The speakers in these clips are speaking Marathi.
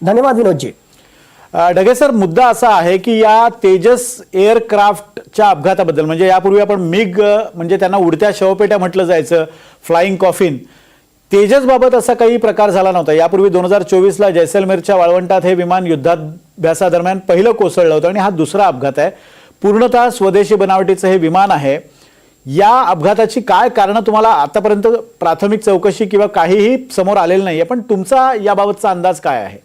धन्यवाद विनोदजी. ढगे सर मुद्दा असा आहे की या तेजस एअरक्राफ्टच्या अपघाताबद्दल म्हणजे यापूर्वी आपण मिग म्हणजे त्यांना उडत्या शवपेट्या म्हटलं जायचं फ्लाइंग कॉफिन तेजस बाबत असा काही प्रकार झाला नव्हता. यापूर्वी दोन हजार चोवीसला जैसलमेरच्या वाळवंटात हे विमान युद्धाभ्यासादरम्यान पहिलं कोसळलं होतं आणि हा दुसरा अपघात आहे. पूर्णतः स्वदेशी बनावटीचं हे विमान आहे. या अपघाताची काय कारणं तुम्हाला आतापर्यंत प्राथमिक चौकशी किंवा काहीही समोर आलेलं नाही आहे पण तुमचा याबाबतचा अंदाज काय आहे?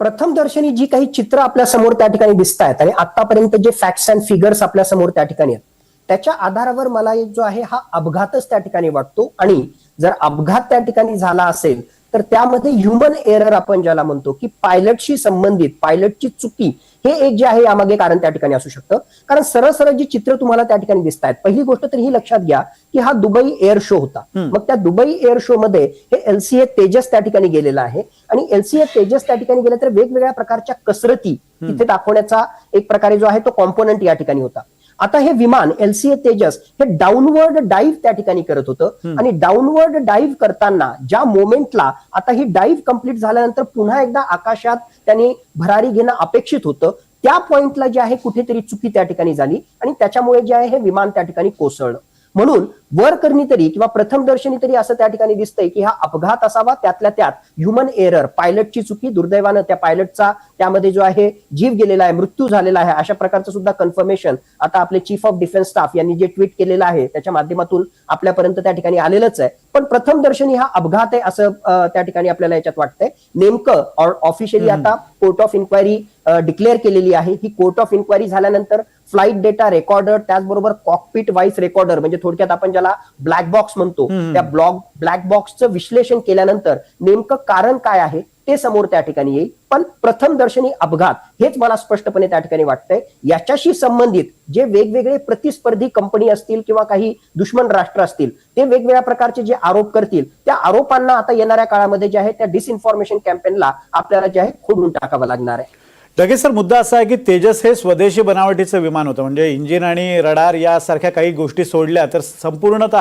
प्रथम दर्शनी जी काही चित्र आपल्यासमोर त्या ठिकाणी दिसत आहेत आणि आतापर्यंत जे फॅक्ट्स अँड फिगर्स आपल्यासमोर त्या ठिकाणी आहेत त्याच्या आधारावर मला एक जो आहे हा अपघातच त्या ठिकाणी वाटतो. आणि जर अपघात त्या ठिकाणी झाला असेल तर त्यामध्ये ह्युमन एरर आपण ज्याला म्हणतो की पायलटशी संबंधित पायलटची चुकी हे एक जे आहे यामागे कारण त्या ठिकाणी असू शकतं. कारण सरळ सरळ जी चित्र तुम्हाला त्या ठिकाणी दिसत आहेत पहिली गोष्ट तर ही लक्षात घ्या की हा दुबई एअर शो होता. मग त्या दुबई एअर शो मध्ये हे एलसीए तेजस त्या ठिकाणी गेलेला आहे आणि एलसीए तेजस त्या ठिकाणी गेलं तर वेगवेगळ्या प्रकारच्या कसरती तिथे दाखवण्याचा एक प्रकारे जो आहे तो कॉम्पोनंट या ठिकाणी होता. आता हे विमान एलसीए तेजस हे डाऊनवर्ड डाईव्ह त्या ठिकाणी करत होतं. आणि डाऊनवर्ड डाईव्ह करताना ज्या मोमेंटला आता ही डाईव्ह कंप्लीट झाल्यानंतर पुन्हा एकदा आकाशात त्यांनी भरारी घेणं अपेक्षित होतं. त्या पॉइंटला जे आहे कुठेतरी चुकी त्या ठिकाणी झाली आणि त्याच्यामुळे जे आहे हे विमान त्या ठिकाणी कोसळलं. म्हणून वर करणी तरी किंवा प्रथम दर्शनी तरी असं त्या ठिकाणी दिसतंय की हा अपघात असावा त्यातल्या त्यात ह्युमन एरर पायलटची चुकी दुर्दैवानं त्या पायलटचा त्यामध्ये जो आहे जीव गेलेला आहे मृत्यू झालेला आहे अशा प्रकारचं सुद्धा कन्फर्मेशन आता आपले चीफ ऑफ डिफेन्स स्टाफ यांनी जे ट्विट केलेलं आहे त्याच्या माध्यमातून आपल्यापर्यंत त्या ठिकाणी आलेलंच आहे. पण प्रथम दर्शनी हा अपघात आहे असं त्या ठिकाणी आपल्याला याच्यात वाटतंय. नेमकं ऑफिशियली आता कोर्ट ऑफ इन्क्वायरी डिक्लेअर केलेली आहे. ही कोर्ट ऑफ इन्क्वायरी झाल्यानंतर फ्लाईट डेटा रेकॉर्डर त्याचबरोबर कॉकपिट व्हाईस रेकॉर्डर म्हणजे थोडक्यात आपण ज्याला ब्लॅक बॉक्स म्हणतो त्या ब्लॉक ब्लॅक बॉक्सचं विश्लेषण केल्यानंतर नेमकं कारण काय आहे ते समोर त्या ठिकाणी येईल. पण प्रथम दर्शनी अपघात हेच मला स्पष्टपणे त्या ठिकाणी वाटतंय. याच्याशी संबंधित जे वेगवेगळे प्रतिस्पर्धी कंपनी असतील किंवा काही दुश्मन राष्ट्र असतील ते वेगवेगळ्या प्रकारचे जे आरोप करतील त्या आरोपांना आता येणाऱ्या काळामध्ये जे आहे त्या डिसइन्फॉर्मेशन कॅम्पेनला आपल्याला जे आहे खोडून टाकावं लागणार आहे. लगेच सर मुद्दा असा आहे की तेजस हे स्वदेशी बनावटीचं विमान होतं. म्हणजे इंजिन आणि रडार यासारख्या काही गोष्टी सोडल्या तर संपूर्णत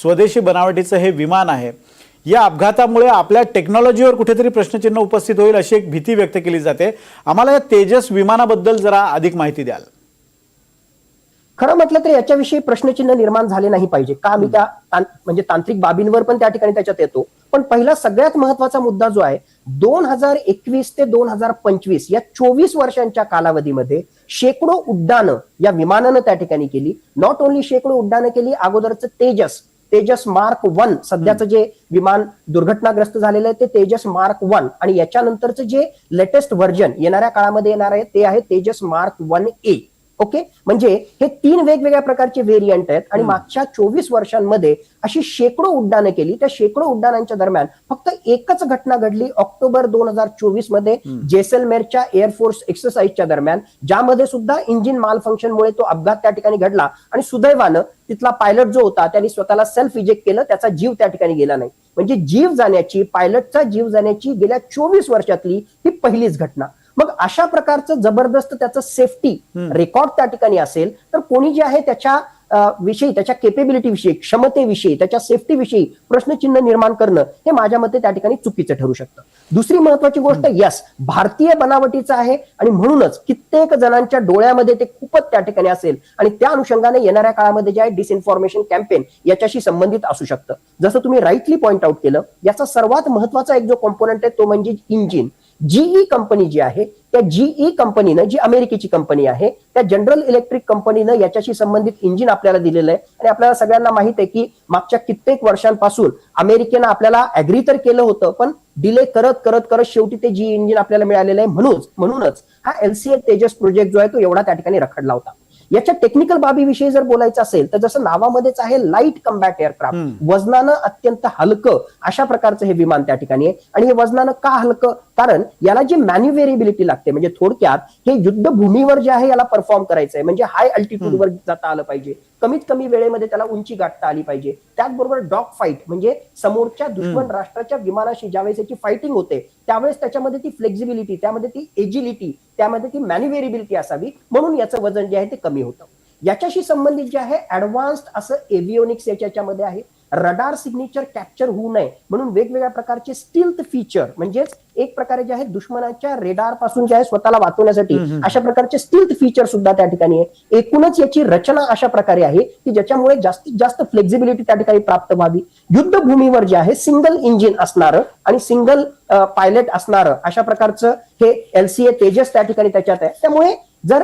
स्वदेशी बनावटीचं हे विमान आहे. या अपघातामुळे आपल्या टेक्नॉलॉजीवर कुठेतरी प्रश्नचिन्ह उपस्थित होईल अशी एक भीती व्यक्त केली जाते. आम्हाला या तेजस विमानाबद्दल जरा अधिक माहिती द्याल. खरं म्हटलं तर याच्याविषयी प्रश्नचिन्ह निर्माण झाले नाही पाहिजे. का मी त्या तां- म्हणजे तांत्रिक बाबींवर पण त्या ठिकाणी त्याच्यात येतो. पण पहिला सगळ्यात महत्त्वाचा मुद्दा जो आहे दोन हजार एकवीस ते दोन हजार पंचवीस या चोवीस वर्षांच्या कालावधीमध्ये शेकडो उड्डाणं या विमानानं त्या ठिकाणी केली. नॉट ओन्ली शेकडो उड्डाणं केली अगोदरचं तेजस तेजस मार्क वन सध्याचं जे विमान दुर्घटनाग्रस्त झालेलं आहे ते तेजस मार्क वन आणि याच्यानंतरचं जे लेटेस्ट व्हर्जन येणाऱ्या काळामध्ये येणार आहे ते आहे Tejas mark one A. Okay? म्हणजे हे तीन वेगवेगळ्या प्रकारचे व्हेरियंट आहेत आणि मागच्या चोवीस वर्षांमध्ये अशी शेकडो उड्डाणं केली. त्या शेकडो उड्डाणांच्या दरम्यान फक्त एकच घटना घडली ऑक्टोबर दोन हजार चोवीसमध्ये जेसलमेरच्या एअरफोर्स एक्सरसाइजच्या दरम्यान ज्यामध्ये सुद्धा इंजिन माल फंक्शनमुळे तो अपघात त्या ठिकाणी घडला आणि सुदैवानं तिथला पायलट जो होता त्यांनी स्वतःला सेल्फ इजेक्ट केलं त्याचा जीव त्या ठिकाणी गेला नाही. म्हणजे जीव जाण्याची पायलटचा जीव जाण्याची गेल्या चोवीस वर्षातली ही पहिलीच घटना. मग अशा प्रकारचं जबरदस्त त्याचं सेफ्टी रेकॉर्ड त्या ठिकाणी असेल तर कोणी जे आहे त्याच्या विषयी त्याच्या केपेबिलिटी विषयी क्षमतेविषयी त्याच्या सेफ्टी विषयी प्रश्नचिन्ह निर्माण करणं हे माझ्या मते त्या ठिकाणी चुकीचं ठरू शकतं. दुसरी महत्वाची गोष्ट यस भारतीय बनावटीचं आहे आणि म्हणूनच कित्येक जणांच्या डोळ्यामध्ये ते खूपच त्या ठिकाणी असेल आणि त्या अनुषंगाने येणाऱ्या काळामध्ये जे आहे डिसइन्फॉर्मेशन कॅम्पेन याच्याशी संबंधित असू शकतं. जसं तुम्ही राईटली पॉइंट आउट केलं याचा सर्वात महत्त्वाचा एक जो कॉम्पोनंट आहे तो म्हणजे इंजिन जीई कंपनी जी आहे त्या जीई कंपनीनं जी अमेरिकेची कंपनी आहे त्या जनरल इलेक्ट्रिक कंपनीनं याच्याशी संबंधित इंजिन आपल्याला दिलेलं आहे. आणि आपल्याला सगळ्यांना माहीत आहे की मागच्या कित्येक वर्षांपासून अमेरिकेनं आपल्याला अग्री तर केलं होतं पण डिले करत करत करत शेवटी ते जी इंजिन आपल्याला मिळालेलं आहे म्हणूनच म्हणूनच हा एलसीए तेजस प्रोजेक्ट जो आहे तो एवढा त्या ठिकाणी रखडला होता. याच्या टेक्निकल बाबीविषयी जर बोलायचं असेल तर जसं नावामध्येच आहे लाइट कम्बॅट एअरक्राफ्ट वजनानं अत्यंत हलकं अशा प्रकारचं हे विमान त्या ठिकाणी आहे. आणि हे वजनानं का हलकं? कारण याला जी मॅन्युवेरेबिलिटी लागते म्हणजे थोडक्यात हे युद्धभूमीवर जे आहे याला परफॉर्म करायचं आहे म्हणजे हाय अल्टिट्यूडवर जाता आलं पाहिजे. कमीत कमी वेळेमध्ये त्याला उंची गाठता आली पाहिजे. त्याचबरोबर डॉग फाईट म्हणजे समोरच्या दुश्मन राष्ट्राच्या विमानाशी ज्यावेळेस याची फायटिंग होते त्यावेळेस त्याच्यामध्ये ती फ्लेक्झिबिलिटी त्यामध्ये ती एजिलिटी त्यामध्ये ती मॅन्युवेरेबिलिटी असावी म्हणून याचं वजन जे आहे ते कमी होतं. याच्याशी संबंधित जे आहे ऍडव्हान्स्ड असं एव्हिओनिक्स याच्यामध्ये आहे. रडार सिग्नेचर कॅप्चर होऊ नये म्हणून वेगवेगळ्या प्रकारचे स्टिल्थ फीचर म्हणजेच एक प्रकारे जे आहे दुश्मनाच्या रेडारपासून जे आहे स्वतःला वाचवण्यासाठी अशा प्रकारचे स्टिल्थ फीचर सुद्धा त्या ठिकाणी आहे. एकूणच याची रचना अशा प्रकारे आहे की ज्याच्यामुळे जास्तीत जास्त फ्लेक्झिबिलिटी त्या ठिकाणी प्राप्त व्हावी. युद्धभूमीवर जे आहे सिंगल इंजिन असणारं आणि सिंगल पायलट असणारं अशा प्रकारचं हे एलसीए तेजस त्या ठिकाणी त्याच्यात आहे. त्यामुळे जर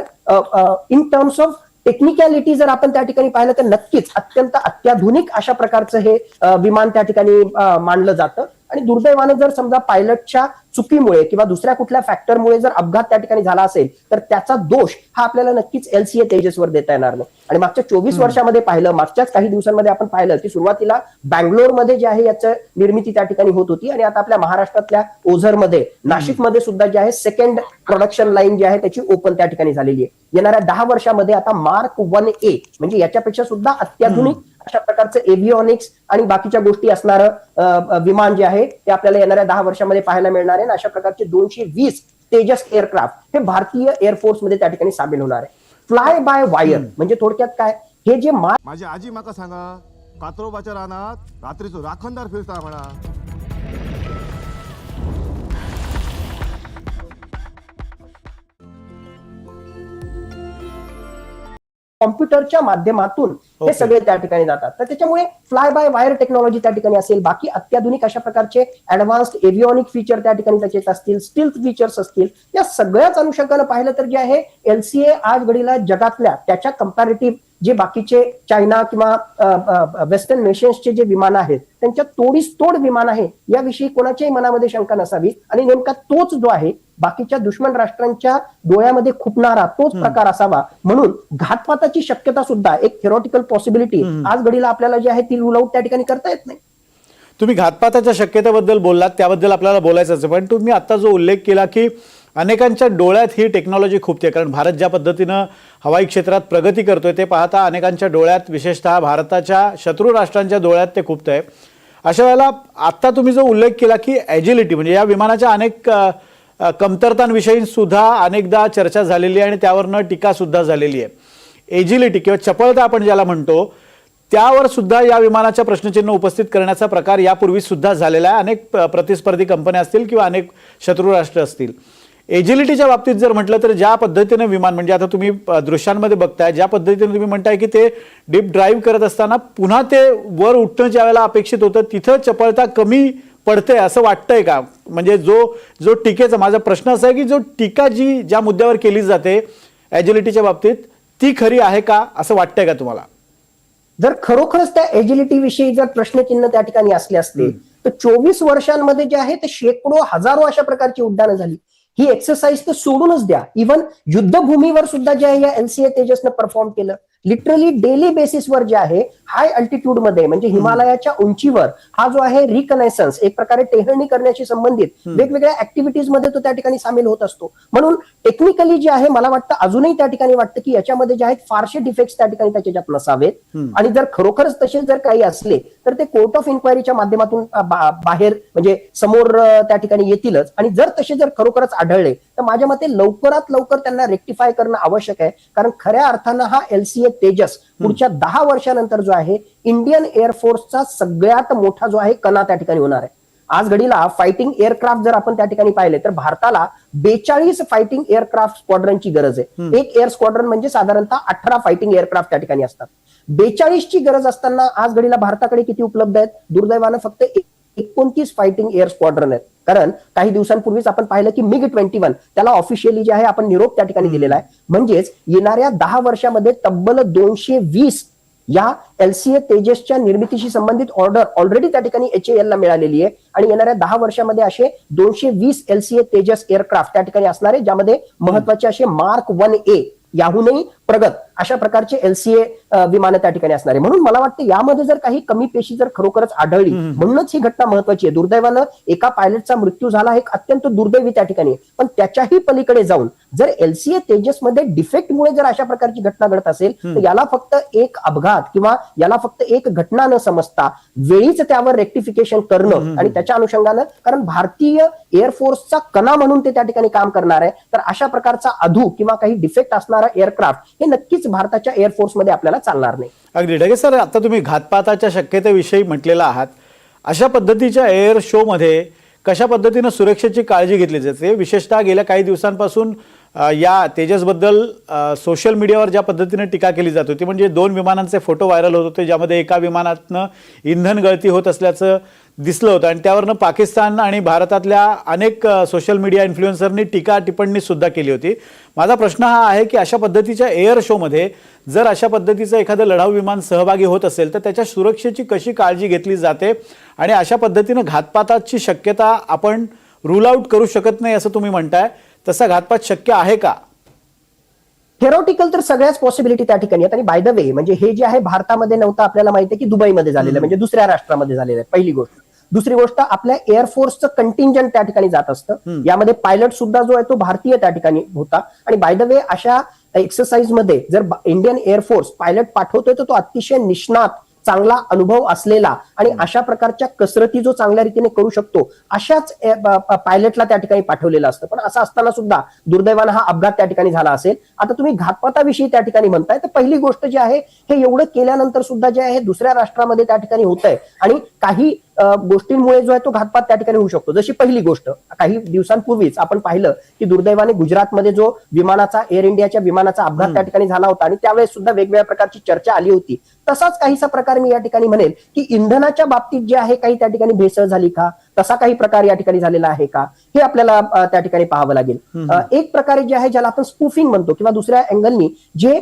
इन टर्म्स ऑफ टेक्निकॅलिटी जर आपण त्या ठिकाणी पाहिलं तर नक्कीच अत्यंत अत्याधुनिक अशा प्रकारचं हे विमान त्या ठिकाणी अ, मानलं जातं. आणि दुर्दैवानं जर समजा पायलटच्या चुकीमुळे किंवा दुसऱ्या कुठल्या फॅक्टरमुळे जर अपघात त्या ठिकाणी झाला असेल तर त्याचा दोष हा आपल्याला नक्कीच एलसीए तेजसवर देता येणार नाही. आणि मागच्या चोवीस वर्षामध्ये पाहिलं मागच्याच काही दिवसांमध्ये आपण पाहिलं की सुरुवातीला बँगलोरमध्ये जे आहे याचं निर्मिती त्या ठिकाणी होत होती आणि आता आपल्या महाराष्ट्रातल्या ओझरमध्ये नाशिकमध्ये सुद्धा जे आहे सेकंड प्रोडक्शन लाईन जी आहे त्याची ओपन त्या ठिकाणी झालेली आहे. येणाऱ्या दहा वर्षामध्ये आता मार्क वन ए म्हणजे याच्यापेक्षा सुद्धा अत्याधुनिक अशा प्रकारचं एव्हिओनिक्स आणि बाकीच्या गोष्टी असणारं विमान जे आहे ते आपल्याला येणाऱ्या दहा वर्षामध्ये पाहायला मिळणार आहे. अशा प्रकारचे दोनशे वीस तेजस एअरक्राफ्ट हे भारतीय एअरफोर्समध्ये त्या ठिकाणी सामील होणार आहे. फ्लाय बाय वायर म्हणजे थोडक्यात काय? हे जे माझी आजी माका सांगा कात्रोबाच्या रानात रात्रीचो राखणदार फिरता म्हणा. कॉम्प्युटरच्या माध्यमातून हे. सगळे त्या ठिकाणी जातात. तर त्याच्यामुळे फ्लाय बाय वायर टेक्नॉलॉजी त्या ठिकाणी असेल. बाकी अत्याधुनिक अशा प्रकारचे ऍडव्हान्स्ड एव्हिओनिक फीचर त्या ठिकाणी त्याचे असतील स्टिल्थ फीचर्स असतील. या सगळ्याच अनुषंगानं पाहिलं तर जे आहे एलसीए आज घडीला जगातल्या त्याच्या कम्पॅरेटिव्ह जे बाकीचे चायना किंवा वेस्टर्न नेशन्सचे जे विमान आहेत त्यांच्या तोडीस तोड विमान आहे याविषयी कोणाच्याही मनामध्ये शंका नसावी. आणि नेमका तोच जो आहे बाकीच्या दुश्मन राष्ट्रांच्या डोळ्यामध्ये खुपणारा तोच प्रकार असावा. म्हणून घातपाताची शक्यता सुद्धा एक थेरॉटिकल पॉसिबिलिटी आज घडीला आपल्याला जी आहे ती रूल आउट त्या ठिकाणी करता येत नाही. तुम्ही घातपाताच्या शक्यतेबद्दल बोललात त्याबद्दल आपल्याला बोलायचंच आहे. पण तुम्ही आता जो उल्लेख केला की अनेकांच्या डोळ्यात ही टेक्नॉलॉजी खूपते कारण भारत ज्या पद्धतीनं हवाई क्षेत्रात प्रगती करतोय ते पाहता अनेकांच्या डोळ्यात विशेषतः भारताच्या शत्रू राष्ट्रांच्या डोळ्यात ते खूपतंय. अशा वेळेला आत्ता तुम्ही जो उल्लेख केला की ॲजिलिटी म्हणजे या विमानाच्या अनेक कमतरतांविषयी सुद्धा अनेकदा चर्चा झालेली आहे आणि त्यावरनं टीकासुद्धा झालेली आहे. एजिलिटी किंवा चपळता आपण ज्याला म्हणतो त्यावर सुद्धा या विमानाच्या प्रश्नचिन्ह उपस्थित करण्याचा प्रकार यापूर्वी सुद्धा झालेला आहे. अनेक प्रतिस्पर्धी कंपन्या असतील किंवा अनेक शत्रू राष्ट्र असतील. एजिलिटीच्या बाबतीत जर म्हटलं तर ज्या पद्धतीने विमान म्हणजे आता तुम्ही दृश्यांमध्ये बघताय ज्या पद्धतीने तुम्ही म्हणताय की ते डीप ड्राईव्ह करत असताना पुन्हा ते वर उठणं ज्या वेळेला अपेक्षित होतं तिथं चपळता कमी पडते असं वाटतंय का? म्हणजे जो जो टीकेचा माझा प्रश्न असा आहे की जो टीका जी ज्या मुद्द्यावर केली जाते ॲजिलिटीच्या बाबतीत ती खरी आहे का असं वाटतंय का तुम्हाला? जर खरोखरच त्या एजिलिटी विषयी जर प्रश्नचिन्ह त्या ठिकाणी असले असते तर चोवीस वर्षांमध्ये जे आहे ते शेकडो हजारो अशा प्रकारची उड्डाणं झाली. ही एक्सरसाइज तर सोडूनच द्या. इव्हन युद्धभूमीवर सुद्धा जे आहे या एलसीए तेजसनं परफॉर्म केलं. लिटरली डेली बेसिसवर जे आहे हाय अल्टिट्यूडमध्ये म्हणजे हिमालयाच्या उंचीवर हा जो आहे रिकनेसन्स एक प्रकारे टेहळणी करण्याशी संबंधित वेगवेगळ्या ऍक्टिव्हिटीजमध्ये तो त्या ठिकाणी सामील होत असतो. म्हणून टेक्निकली जे आहे मला वाटतं अजूनही त्या ठिकाणी वाटतं की याच्यामध्ये जे आहेत फारसे डिफेक्ट्स त्या ठिकाणी त्याच्यात नसावेत. आणि जर खरोखरच तसे जर काही असले तर ते कोर्ट ऑफ इन्क्वायरीच्या माध्यमातून बाहेर म्हणजे समोर त्या ठिकाणी येतीलच. आणि जर तसे जर खरोखरच आढळले तर माझ्या मते लवकरात लवकर त्यांना रेक्टिफाय करणं आवश्यक आहे. कारण खऱ्या अर्थानं हा एलसीए तेजस पुढच्या दहा वर्षानंतर जो आहे इंडियन एअरफोर्सचा सगळ्यात मोठा जो आहे कणा त्या ठिकाणी होणार आहे. आज घडीला फायटिंग एअरक्राफ्ट जर आपण त्या ठिकाणी पाहिले तर भारताला बेचाळीस फायटिंग एअरक्राफ्ट स्क्वॉड्रनची गरज आहे. एक एअर स्क्वॉड्रन म्हणजे साधारणतः अठरा फायटिंग एअरक्राफ्ट त्या ठिकाणी असतात. बेचाळीसची गरज असताना आज घडीला भारताकडे किती उपलब्ध आहेत? दुर्दैवानं फक्त एक- एकोणतीस फायटिंग एअर स्क्वॉड्रन आहेत. कारण काही दिवसांपूर्वीच आपण पाहिलं की मिग ट्वेंटी वन त्याला ऑफिशियली जे आहे आपण निरोप त्या ठिकाणी दिलेला आहे. म्हणजेच येणाऱ्या दहा वर्षामध्ये तब्बल दोनशे वीस या एलसीए तेजसच्या निर्मितीशी संबंधित ऑर्डर ऑलरेडी त्या ठिकाणी एच ला मिळालेली आहे. आणि येणाऱ्या दहा वर्षामध्ये असे दोनशे वीस एलसीए तेजस एअरक्राफ्ट त्या ठिकाणी असणार आहे ज्यामध्ये महत्त्वाचे असे मार्क वन ए याहूनही प्रगत अशा प्रकारचे एलसीए विमानं त्या ठिकाणी असणार. आहे म्हणून मला वाटतं यामध्ये जर काही कमी पेशी जर खरोखरच आढळली म्हणूनच ही घटना महत्वाची आहे. दुर्दैवानं एका पायलटचा मृत्यू झाला हे एक अत्यंत दुर्दैवी त्या ठिकाणी. पण त्याच्याही पलीकडे जाऊन जर एलसीए तेजसमध्ये डिफेक्टमुळे जर अशा प्रकारची घटना घडत असेल तर याला फक्त एक अपघात किंवा याला फक्त एक घटना न समजता वेळीच त्यावर रेक्टिफिकेशन करणं आणि त्याच्या अनुषंगानं कारण भारतीय एअरफोर्सचा कणा म्हणून ते त्या ठिकाणी काम करणार आहे. तर अशा प्रकारचा अधू किंवा काही डिफेक्ट असणारा एअरक्राफ्ट हे नक्कीच भारताच्या एअरफोर्समध्ये आपल्याला चालणार नाही. अगदी. ढगे सर आता तुम्ही घातपाताच्या शक्यतेविषयी म्हटलेला आहात. अशा पद्धतीच्या एअर शोमध्ये कशा पद्धतीनं सुरक्षेची काळजी घेतली जाते? विशेषतः गेल्या काही दिवसांपासून या तेजसबद्दल सोशल मीडियावर ज्या पद्धतीने टीका केली जात होती म्हणजे दोन विमानांचे फोटो व्हायरल होत होते ज्यामध्ये एका विमानातनं इंधन गळती होत असल्याचं दिसलं होतं. आणि त्यावरनं पाकिस्तान आणि भारतातल्या अनेक सोशल मीडिया इन्फ्लुएन्सरनी टीका टिप्पणी सुद्धा केली होती. माझा प्रश्न हा आहे की अशा पद्धतीच्या एअर शोमध्ये जर अशा पद्धतीचं एखादं लढाऊ विमान सहभागी होत असेल तर त्याच्या सुरक्षेची कशी काळजी घेतली जाते? आणि अशा पद्धतीनं घातपाताची शक्यता आपण रूल आउट करू शकत नाही असं तुम्ही म्हणताय. तसा घातपात शक्य आहे का? थेरॉटिकल तर सगळ्याच पॉसिबिलिटी त्या ठिकाणी आहेत. आणि बाय द वे म्हणजे हे जे आहे भारतामध्ये नव्हतं आपल्याला माहिती आहे की दुबईमध्ये झालेलं म्हणजे दुसऱ्या राष्ट्रामध्ये झालेलं आहे पहिली गोष्ट. दुसरी गोष्ट आपल्या एअरफोर्सचं कंटिंजंट त्या ठिकाणी जात असतं. यामध्ये पायलट सुद्धा जो आहे तो भारतीय त्या ठिकाणी होता. आणि बाय द वे अशा एक्सरसाइजमध्ये जर इंडियन एअरफोर्स पायलट पाठवतोय तर तो अतिशय निष्णात चांगला अनुभव असलेला आणि अशा प्रकारच्या कसरती जो चांगल्या रीतीने करू शकतो अशाच पायलटला त्या ठिकाणी पाठवलेलं असतं. पण असं असताना सुद्धा दुर्दैवानं हा अपघात त्या ठिकाणी झाला असेल. आता तुम्ही घातपाताविषयी त्या ठिकाणी म्हणताय तर पहिली गोष्ट जी आहे हे एवढं केल्यानंतर सुद्धा जे आहे दुसऱ्या राष्ट्रामध्ये त्या ठिकाणी होत आहे आणि काही गोष्टींमुळे जो आहे तो घातपात त्या ठिकाणी होऊ शकतो. जशी पहिली गोष्ट काही दिवसांपूर्वीच आपण पाहिलं की दुर्दैवाने गुजरातमध्ये जो विमानाचा एअर इंडियाच्या विमानाचा अपघात त्या ठिकाणी झाला होता आणि त्यावेळेस सुद्धा वेगवेगळ्या प्रकारची चर्चा आली होती. तसाच काहीसा प्रकार मी या ठिकाणी म्हणेल की इंधनाच्या बाबतीत जे आहे काही त्या ठिकाणी भेसळ झाली का? तसा काही प्रकार या ठिकाणी झालेला आहे का? हे आपल्याला त्या ठिकाणी पाहावं लागेल. एक प्रकारे जे आहे ज्याला आपण स्पूफिंग म्हणतो किंवा दुसऱ्या अँगलनी जे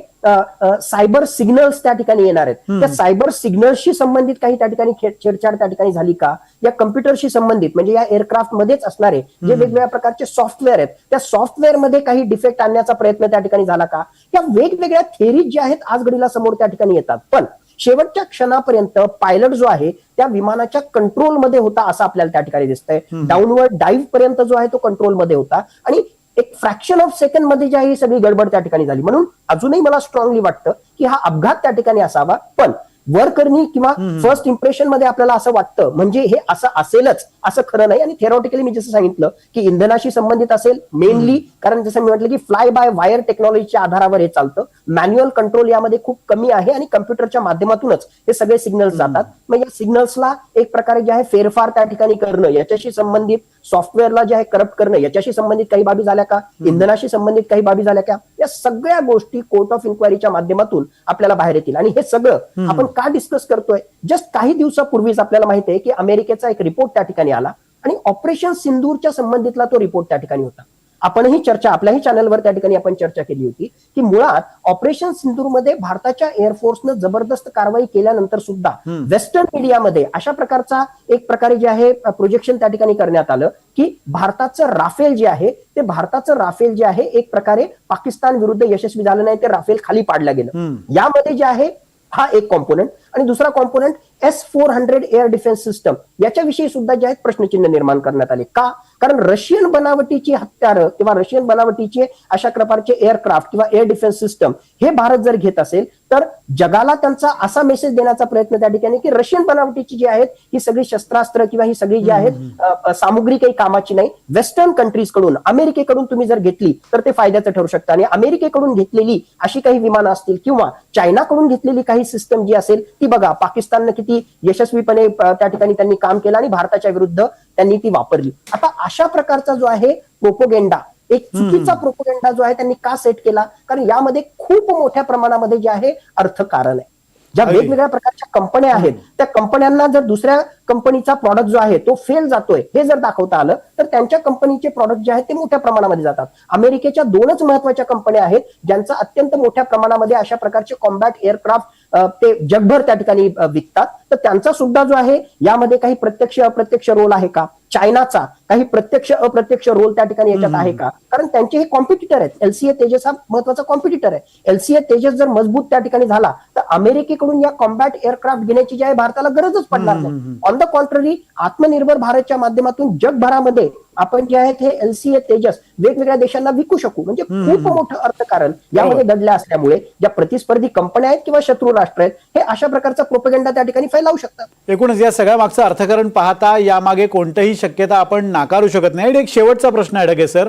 सायबर सिग्नल्स त्या ठिकाणी येणार आहेत. त्या सायबर सिग्नल्सशी संबंधित काही त्या ठिकाणी छेड- छेडछाड त्या ठिकाणी झाली का? या कम्प्युटरशी संबंधित म्हणजे या एअरक्राफ्ट मध्येच असणारे जे वेगवेगळ्या प्रकारचे सॉफ्टवेअर आहेत त्या सॉफ्टवेअरमध्ये काही डिफेक्ट आणण्याचा प्रयत्न त्या ठिकाणी झाला का? या वेगवेगळ्या थेरीज ज्या आहेत आज घडीला समोर त्या ठिकाणी येतात. पण शेवटच्या क्षणापर्यंत पायलट जो आहे त्या विमानाच्या कंट्रोलमध्ये होता असं आपल्याला त्या ठिकाणी दिसतंय. डाऊनवर्ड डाईव्ह पर्यंत जो आहे तो कंट्रोलमध्ये होता. आणि एक फ्रॅक्शन ऑफ सेकंडमध्ये जी आहे ही सगळी गडबड त्या ठिकाणी झाली. म्हणून अजूनही मला स्ट्रॉंगली वाटतं की हा अपघात त्या ठिकाणी असावा. पण वर करणी किंवा फर्स्ट इम्प्रेशनमध्ये आपल्याला असं वाटतं. म्हणजे हे असं असेलच. असं खरं नाही. आणि थेरॉटिकली मी जसं सांगितलं की इंधनाशी संबंधित असेल मेनली कारण जसं मी म्हटलं की फ्लाय बाय वायर टेक्नॉलॉजीच्या आधारावर हे चालतं. मॅन्युअल कंट्रोल यामध्ये खूप कमी आहे आणि कम्प्युटरच्या माध्यमातूनच हे सगळे सिग्नल्स जातात. मग या सिग्नल्सला एक प्रकारे जे आहे फेरफार त्या ठिकाणी करणं याच्याशी संबंधित सॉफ्टवेअरला जे आहे करप्ट करणं याच्याशी संबंधित काही बाबी झाल्या का? इंधनाशी संबंधित काही बाबी झाल्या का? या सगळ्या गोष्टी कोर्ट ऑफ इन्क्वायरीच्या माध्यमातून आपल्याला बाहेर येतील. आणि हे सगळं आपण का डिस्कस करतोय? जस्ट काही दिवसापूर्वीच आपल्याला माहिती आहे की अमेरिकेचा एक रिपोर्ट त्या ठिकाणी आला. आणि ऑपरेशन सिंदूरच्या संबंधितला तो रिपोर्ट त्या ठिकाणी होता. आपणही चर्चा आपल्याही चॅनलवर त्या ठिकाणी आपण चर्चा केली होती की मुळात ऑपरेशन सिंदूरमध्ये भारताच्या एअरफोर्सनं जबरदस्त कारवाई केल्यानंतर सुद्धा वेस्टर्न मीडियामध्ये अशा प्रकारचा एक प्रकारे जे आहे प्रोजेक्शन त्या ठिकाणी करण्यात आलं की भारताचं राफेल जे आहे ते भारताचं राफेल जे आहे एक प्रकारे पाकिस्तान विरुद्ध यशस्वी झालं नाही ते राफेल खाली पाडलं गेलं. यामध्ये जे आहे हा एक कॉम्पोनंट आणि दुसरा component S four hundred air defence system याच्याविषयी सुद्धा जे आहेत प्रश्नचिन्ह निर्माण करण्यात आले. का? कारण रशियन बनावटीची हत्यारं किंवा रशियन बनावटीचे अशा प्रकारचे एअरक्राफ्ट किंवा एअर डिफेन्स सिस्टम हे भारत जर घेत असेल तर जगाला त्यांचा असा मेसेज देण्याचा प्रयत्न त्या ठिकाणी की रशियन बनावटीची जी आहेत ही सगळी शस्त्रास्त्र किंवा ही सगळी जी आहेत सामुग्री काही कामाची नाही. वेस्टर्न कंट्रीजकडून अमेरिकेकडून तुम्ही जर घेतली तर ते फायद्याचं ठरू शकतं. आणि अमेरिकेकडून घेतलेली अशी काही विमानं असतील किंवा चायनाकडून घेतलेली काही सिस्टम जी असेल ती बघा पाकिस्ताननं किती यशस्वीपणे त्या ठिकाणी त्यांनी काम केलं आणि भारताच्या विरुद्ध त्यांनी ती वापरली. आता अशा प्रकारचा जो आहे प्रोपोगेंडा एक चुकीचा प्रोपोगेंडा जो आहे त्यांनी का सेट केला? कारण यामध्ये खूप मोठ्या प्रमाणामध्ये जे आहे अर्थकारण आहे. ज्या. वेगवेगळ्या प्रकारच्या कंपन्या आहेत त्या कंपन्यांना जर दुसऱ्या कंपनीचा प्रॉडक्ट जो आहे तो फेल जातोय हे जर दाखवता आलं तर त्यांच्या कंपनीचे प्रॉडक्ट जे आहेत ते मोठ्या प्रमाणामध्ये जातात. अमेरिकेच्या दोनच महत्त्वाच्या कंपन्या आहेत ज्यांचा अत्यंत मोठ्या प्रमाणामध्ये अशा प्रकारचे कॉम्बॅट एअरक्राफ्ट ते जगभर त्या ठिकाणी विकतात. तर त्यांचा सुद्धा जो आहे यामध्ये काही प्रत्यक्ष अप्रत्यक्ष रोल आहे का? चायनाचा. काही प्रत्यक्ष अप्रत्यक्ष रोल त्या ठिकाणी याच्यात आहे का? कारण त्यांचे हे कॉम्पिटिटर आहेत. एलसीए तेजस हा महत्त्वाचा कॉम्पिटिटर आहे. एलसीए तेजस जर मजबूत त्या ठिकाणी झाला तर अमेरिकेकडून या कॉम्बॅट एअरक्राफ्ट घेण्याची जी आहे भारताला गरजच पडणार नाही. ऑन द कॉन्ट्ररी आत्मनिर्भर भारतच्या माध्यमातून जगभरामध्ये आपण जे आहेत हे एलसीए तेजस वेगवेगळ्या देशांना विकू शकू. म्हणजे खूप मोठं अर्थकारण यामध्ये दडलं असल्यामुळे ज्या प्रतिस्पर्धी कंपन्या आहेत किंवा शत्रू राष्ट्र आहेत हे अशा प्रकारचा प्रोपगेंडा त्या ठिकाणी फैलावू शकतात. एकूणच या सगळ्या मागचं अर्थकारण पाहता यामागे कोणतीही शक्यता आपण नाकारू शकत नाही. एक शेवटचा प्रश्न आहे Dhage sir.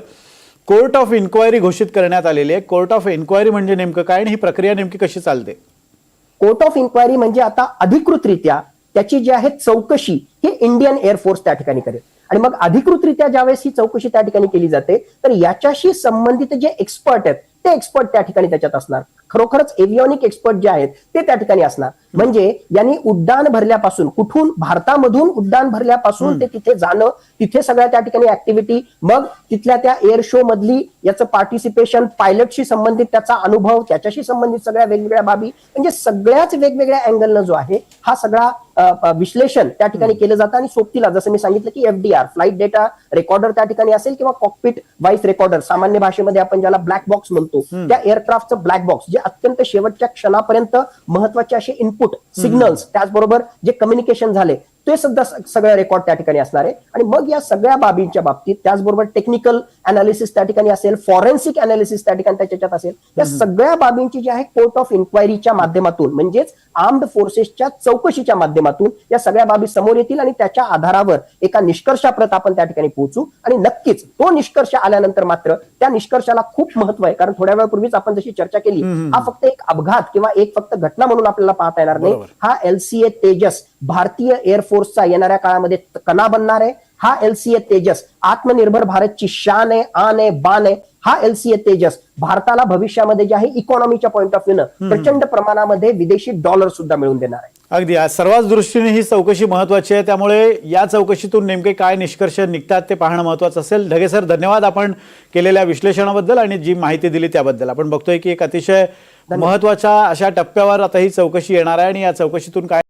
Court of inquiry घोषित करण्यात आलेली आहे. कोर्ट ऑफ इन्क्वायरी म्हणजे नेमकं काय आणि ही प्रक्रिया नेमकी कशी चालते? कोर्ट ऑफ इन्क्वायरी म्हणजे आता अधिकृतरित्या त्याची जी आहे चौकशी ही इंडियन एअरफोर्स त्या ठिकाणी करेल. आणि मग अधिकृतरित्या ज्यावेळेस ही चौकशी त्या ठिकाणी केली जाते तर याच्याशी संबंधित जे एक्सपर्ट आहेत ते एक्सपर्ट त्या ठिकाणी त्याच्यात असणार. खरोखरच एव्हिओनिक एक्सपर्ट जे आहेत ते त्या ठिकाणी असणार. म्हणजे यांनी उड्डाण भरल्यापासून कुठून? भारतामधून उड्डाण भरल्यापासून ते तिथे जाणं तिथे सगळ्या त्या ठिकाणी ऍक्टिव्हिटी मग तिथल्या त्या एअर शो मधली याचं पार्टिसिपेशन पायलटशी संबंधित त्याचा अनुभव त्याच्याशी संबंधित सगळ्या वेगवेगळ्या बाबी म्हणजे सगळ्याच वेगवेगळ्या अँगलनं जो आहे हा सगळा विश्लेषण त्या ठिकाणी केलं जातं. आणि सोबतीला जसं मी सांगितलं की एफडीआर फ्लाईट डेटा रेकॉर्डर त्या ठिकाणी असेल किंवा कॉकपिट व्हाईस रेकॉर्डर सामान्य भाषेमध्ये आपण ज्याला ब्लॅक बॉक्स म्हणतो त्या एअरक्राफ्टचं ब्लॅक बॉक्स जे अत्यंत शेवटच्या क्षणापर्यंत महत्त्वाचे असे इनपुट सिग्नल्स त्याचबरोबर जे कम्युनिकेशन झाले ते सुद्धा सगळं रेकॉर्ड त्या ठिकाणी असणार आहे. आणि मग या सगळ्या बाबींच्या बाबतीत त्याचबरोबर टेक्निकल अनालिसिस त्या ठिकाणी असेल फॉरेन्सिक अनालिसिस त्या ठिकाणी त्याच्यात असेल या सगळ्या बाबींची जी आहे कोर्ट ऑफ इन्क्वायरीच्या माध्यमातून म्हणजेच आर्म्ड फोर्सेसच्या चौकशीच्या माध्यमातून या सगळ्या बाबी समोर येतील आणि त्याच्या आधारावर एका निष्कर्षाप्रत आपण त्या ठिकाणी पोहोचू. आणि नक्कीच तो निष्कर्ष आल्यानंतर मात्र त्या निष्कर्षाला खूप महत्त्व आहे. कारण थोड्या वेळापूर्वीच आपण जशी चर्चा केली हा फक्त एक अपघात किंवा एक फक्त घटना म्हणून आपल्याला पाहता येणार नाही. हा एलसीए तेजस भारतीय एअरफोर्सचा येणाऱ्या काळामध्ये कणा बनणार आहे. हा एलसीए तेजस. आत्मनिर्भर भारतची शान आहे आन आहे बान आहे हा एलसीए तेजस. भारताला भविष्यामध्ये जे आहे इकॉनॉमीच्या पॉईंट ऑफ व्ह्यूनं प्रचंड प्रमाणामध्ये विदेशी डॉलर सुद्धा मिळवून देणार आहे. अगदी. सर्वाच दृष्टीने ही चौकशी महत्वाची आहे. त्यामुळे या चौकशीतून नेमके काय निष्कर्ष निघतात ते पाहणं महत्वाचं असेल. ढगे सर धन्यवाद आपण केलेल्या विश्लेषणाबद्दल आणि जी माहिती दिली त्याबद्दल. आपण बघतोय की एक अतिशय महत्त्वाच्या अशा टप्प्यावर आता ही चौकशी येणार आहे आणि या चौकशीतून काय